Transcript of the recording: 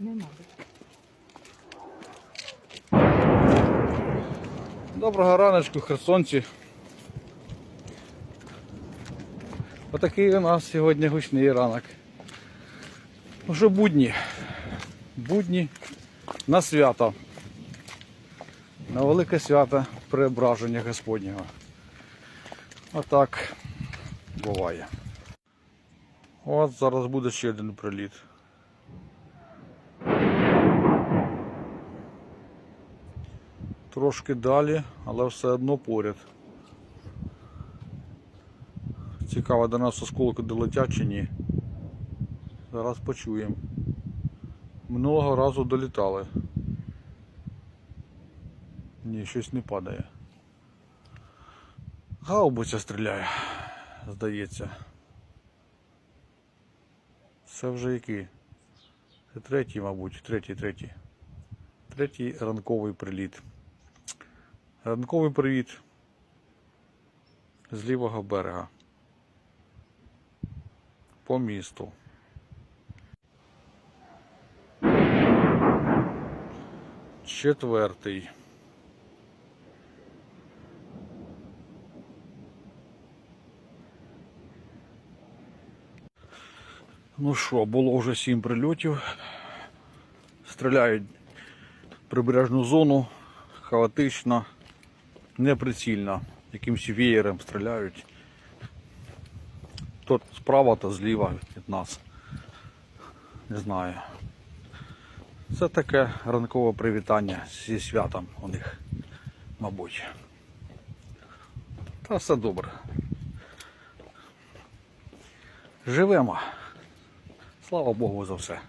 Не треба. Доброго раночку, херсонці. Отакий у нас сьогодні гучний ранок. Уже будні. Будні на свято. На велике свято преображення Господнього. Отак буває. От зараз буде ще один приліт. Трошки далі, але все одно поряд. Цікаво, до нас осколки долетять чи ні. Зараз почуємо. Минулого разу долітали. Ні, щось не падає. Гаубиця стріляє, здається. Це вже який? Це третій, мабуть, третій, третій. Третій ранковий приліт. Ранковий привіт з лівого берега по місту. Четвертий. Ну що, було вже сім прильотів. Стріляють прибережну зону хаотично, неприцільно, якимось веєром стріляють. То справа, то зліва від нас. Не знаю. Це таке ранкове привітання зі святом у них, мабуть. Та все добре. Живемо. Слава Богу за все.